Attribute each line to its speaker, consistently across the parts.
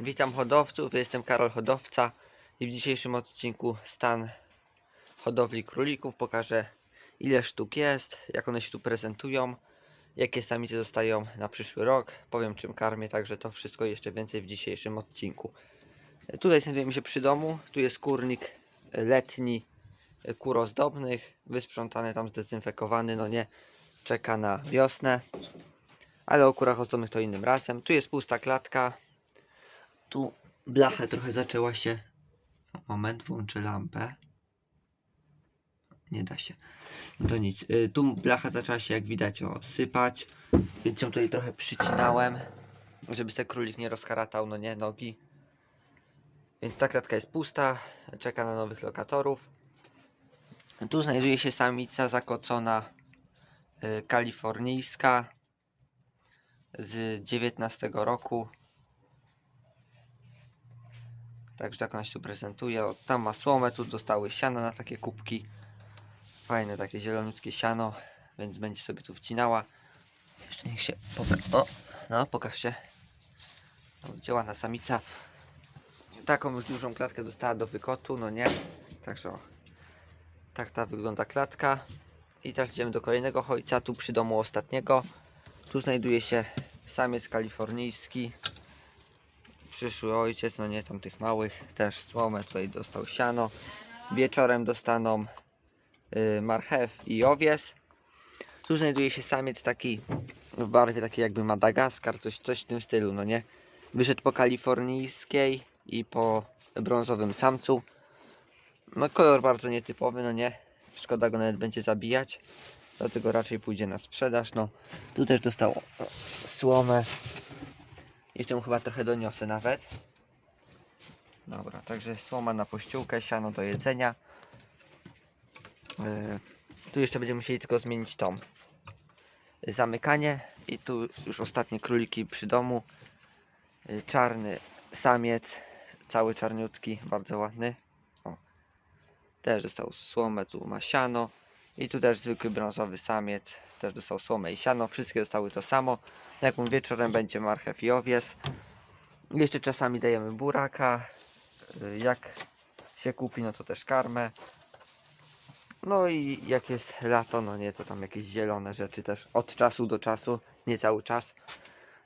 Speaker 1: Witam hodowców, jestem Karol Hodowca i w dzisiejszym odcinku stan hodowli królików. Pokażę ile sztuk jest, jak one się tu prezentują, jakie samice dostają na przyszły rok. Powiem czym karmię, także to wszystko jeszcze więcej w dzisiejszym odcinku. Tutaj znajdujemy się przy domu, tu jest kurnik letni kur ozdobnych, wysprzątany tam, zdezynfekowany, no nie, czeka na wiosnę. Ale o kurach ozdobnych to innym razem. Tu jest pusta klatka, tu blacha trochę zaczęła się. Moment, włączę lampę. Nie da się. No to nic. Y, Tu blacha zaczęła się, jak widać, o, sypać. Więc ją tutaj trochę przycinałem, żeby se królik nie rozkaratał, no nie, nogi. Więc ta klatka jest pusta. Czeka na nowych lokatorów. Tu znajduje się samica zakocona y, kalifornijska z 19 roku. Także tak ona się tu prezentuje. O, tam ma słomę, tu dostały siano na takie kubki. Fajne takie zieloniutkie siano, więc będzie sobie tu wcinała. Jeszcze niech się pokaże. O, no pokaż się. O, Gdzie ładna samica. Taką już dużą klatkę dostała do wykotu, no nie? Także o. Tak ta wygląda klatka. I teraz idziemy do kolejnego ojca, tu przy domu ostatniego. Tu znajduje się samiec kalifornijski. Przyszły ojciec, no nie tam tych małych, też słomę, tutaj dostał siano. Wieczorem dostaną y, marchew i owies. Tu znajduje się samiec taki w barwie takiej jakby Madagaskar, coś, coś w tym stylu, no nie? Wyszedł po kalifornijskiej i po brązowym samcu. No kolor bardzo nietypowy, no nie? Szkoda go nawet będzie zabijać. Dlatego raczej pójdzie na sprzedaż. No, tu też dostał słomę. Jeszcze mu chyba trochę doniosę nawet. Dobra, także słoma na pościółkę, siano do jedzenia. Yy, tu jeszcze będziemy musieli tylko zmienić tą zamykanie. I tu już ostatnie króliki przy domu. Yy, czarny samiec, cały czarniutki, bardzo ładny. O. Też dostał słomę, tu ma siano. I tu też zwykły brązowy samiec, też dostał słomę i siano. Wszystkie dostały to samo. Jak mówię, wieczorem będzie marchew i owies. Jeszcze czasami dajemy buraka. Y, Jak się kupi, no to też karmę. No i jak jest lato, no nie, to tam jakieś zielone rzeczy też od czasu do czasu, nie cały czas,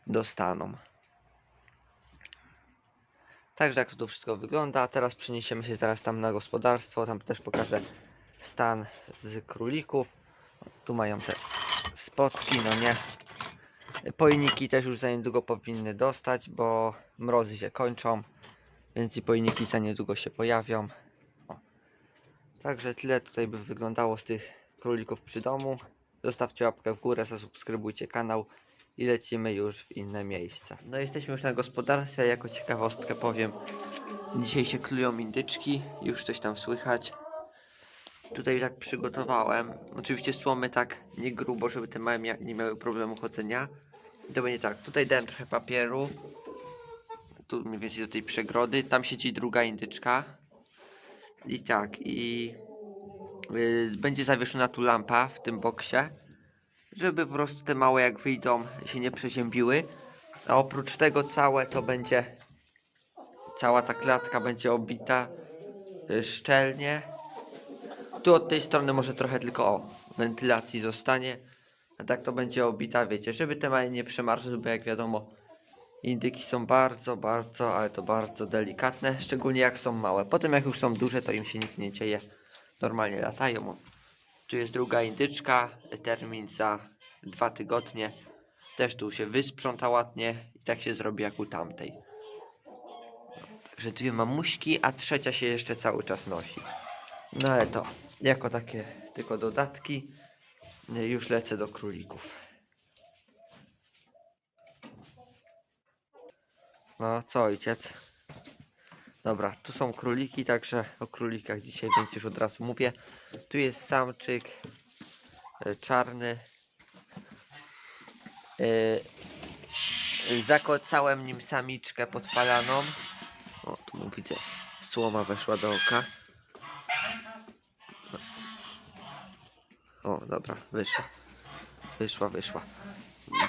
Speaker 1: dostaną. Także jak to wszystko wygląda. Teraz przeniesiemy się zaraz tam na gospodarstwo. Tam też pokażę stan z królików. Tu mają te spotki, no nie. Pojniki też już za niedługo powinny dostać, bo mrozy się kończą, więc i pojniki za niedługo się pojawią. O. Także tyle tutaj by wyglądało z tych królików przy domu. Zostawcie łapkę w górę, zasubskrybujcie kanał i lecimy już w inne miejsca. No jesteśmy już na gospodarstwie, jako ciekawostkę powiem. Dzisiaj się klują indyczki, już coś tam słychać. Tutaj tak przygotowałem. Oczywiście słomy tak nie grubo, żeby te małe mia- nie miały problemu chodzenia. I to będzie tak, tutaj dałem trochę papieru. Tu mniej więcej do tej przegrody. Tam siedzi druga indyczka. I tak, i yy, będzie zawieszona tu lampa w tym boksie. Żeby po prostu te małe jak wyjdą się nie przeziębiły. A oprócz tego całe to będzie cała ta klatka będzie obita y, szczelnie. Tu od tej strony może trochę tylko o wentylacji zostanie. A tak to będzie obita, wiecie, żeby te małe nie przemarzły, bo jak wiadomo indyki są bardzo, bardzo, ale to bardzo delikatne, szczególnie jak są małe. Potem jak już są duże, to im się nic nie dzieje. Normalnie latają. Tu jest druga indyczka, termin za dwa tygodnie. Też tu się wysprząta ładnie i tak się zrobi jak u tamtej. Także dwie mamuśki, a trzecia się jeszcze cały czas nosi. No ale to jako takie tylko dodatki. y, Już lecę do królików. No co ojciec? Dobra, tu są króliki, także o królikach dzisiaj, więc już od razu mówię. Tu jest samczyk y, czarny. Yy, zakocałem nim samiczkę podpalaną. O, tu mu widzę, słoma weszła do oka. O, dobra, wyszła. Wyszła, wyszła.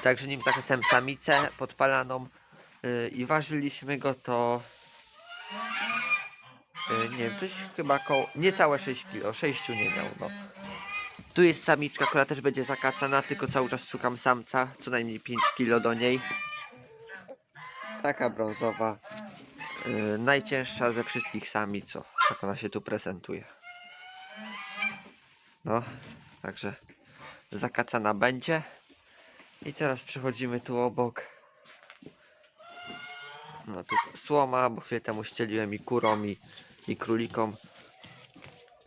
Speaker 1: Także nim zakocałem samicę podpalaną. y, i ważyliśmy go to y, nie wiem, coś chyba koło, niecałe 6 kg, 6 nie miał, no. Tu jest samiczka, która też będzie zakacana, tylko cały czas szukam samca, co najmniej 5 kg do niej. Taka brązowa, y, najcięższa ze wszystkich samic, co tak ona się tu prezentuje. No, także zakacana będzie. I teraz przechodzimy tu obok. No tu słoma, bo chwilę temu ścieliłem i kurom i, i królikom.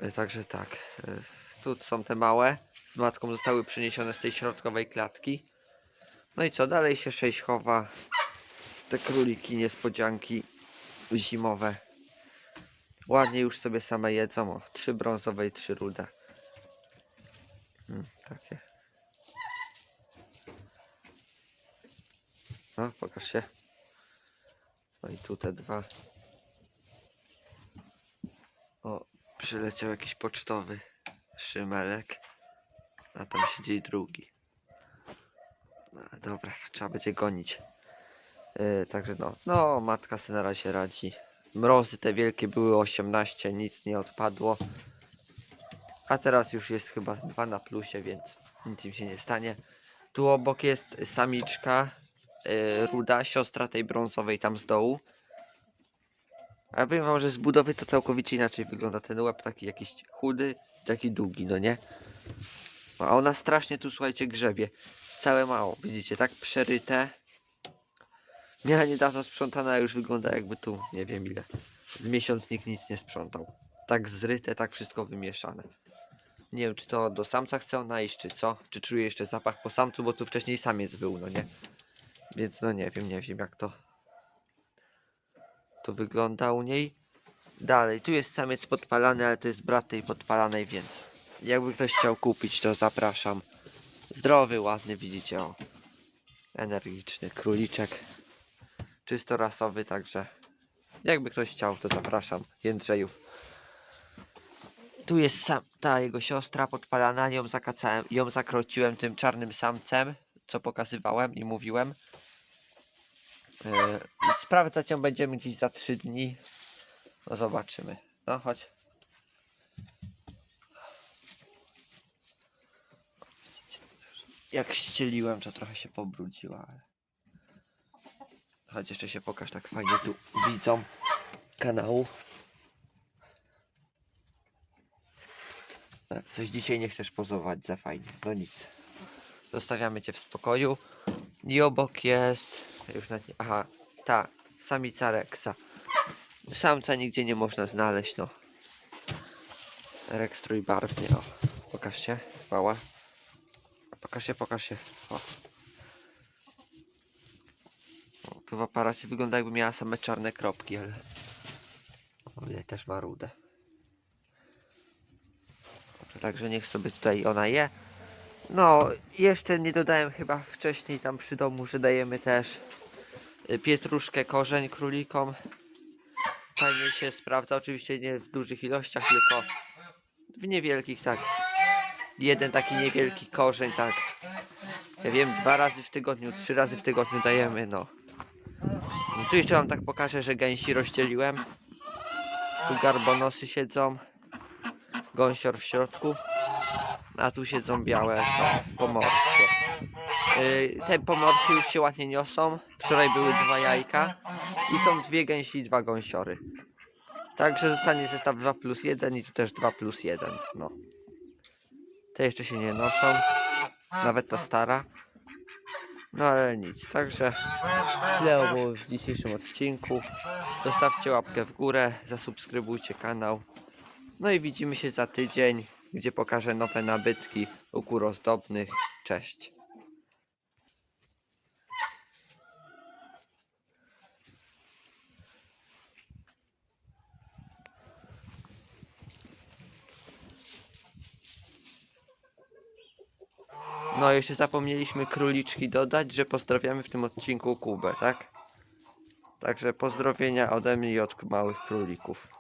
Speaker 1: Y, Także tak. y, Tu są te małe. Z matką zostały przeniesione z tej środkowej klatki. No i co? Dalej się sześć chowa. Te króliki, niespodzianki zimowe. Ładnie już sobie same jedzą. O, trzy brązowe i trzy rude. Takie. No, pokaż się. No i tu te dwa. O, przyleciał jakiś pocztowy szymelek. A tam siedzi drugi. No, dobra, trzeba będzie gonić. Yy, także no, no, matka sobie na razie radzi. Mrozy te wielkie były 18, nic nie odpadło. A teraz już jest chyba 2 na plusie, więc nic im się nie stanie. Tu obok jest samiczka yy, ruda, siostra tej brązowej tam z dołu. A powiem wam, że z budowy to całkowicie inaczej wygląda. Ten łeb taki jakiś chudy, taki długi, no nie? A ona strasznie tu, słuchajcie, grzebie. Całe mało, widzicie, tak przeryte. Miała niedawno sprzątana, już wygląda jakby tu, nie wiem ile. Z miesiąc nikt nic nie sprzątał. Tak zryte, tak wszystko wymieszane. Nie wiem, czy to do samca chce ona iść, czy co? Czy czuje jeszcze zapach po samcu, bo tu wcześniej samiec był, no nie? Więc no nie wiem, nie wiem jak to to wygląda u niej. Dalej, tu jest samiec podpalany, ale to jest brat tej podpalanej, więc jakby ktoś chciał kupić, to zapraszam. Zdrowy, ładny, widzicie, o. Energiczny króliczek. Czysto rasowy, także jakby ktoś chciał, to zapraszam. Jędrzejów. Tu jest sam, ta jego siostra podpalana, ją zakacałem, ją zakrociłem tym czarnym samcem, co pokazywałem i mówiłem. Yy, sprawdzać ją będziemy gdzieś za 3 dni. No zobaczymy. No chodź. Jak ścieliłem, to trochę się pobrudziła, ale... Chodź, jeszcze się pokaż tak fajnie tu widzą kanału. Coś dzisiaj nie chcesz pozować za fajnie. No nic. Zostawiamy cię w spokoju. I obok jest. Już nie, aha, ta samica Rexa. Samca nigdzie nie można znaleźć, no. Rex trójbarwnie, o. Pokaż się, chwała. Pokaż się, pokaż się. O. tu w aparacie wygląda jakby miała same czarne kropki, ale... O, ile też ma rudę. Także niech sobie tutaj ona je. No, jeszcze nie dodałem chyba wcześniej tam przy domu, że dajemy też y, pietruszkę, korzeń królikom. Fajnie się sprawdza, oczywiście nie w dużych ilościach, tylko w niewielkich, tak. Jeden taki niewielki korzeń, tak. Ja wiem, dwa razy w tygodniu, trzy razy w tygodniu dajemy, no. I tu jeszcze wam tak pokażę, że gęsi rozdzieliłem. Tu garbonosy siedzą. Gąsior w środku a tu siedzą białe no, pomorskie. Yy, te pomorskie już się ładnie niosą. Wczoraj były dwa jajka i są dwie gęsi i dwa gąsiory. Także zostanie zestaw 2 plus 1 i tu też 2 plus 1. No. Te jeszcze się nie noszą. Nawet ta stara. No ale nic. Także tyle było w dzisiejszym odcinku. Zostawcie łapkę w górę, zasubskrybujcie kanał. No i widzimy się za tydzień, gdzie pokażę nowe nabytki u kur ozdobnych. Cześć. No, jeszcze zapomnieliśmy króliczki dodać, że pozdrawiamy w tym odcinku Kubę, tak? Także pozdrowienia ode mnie i od małych królików.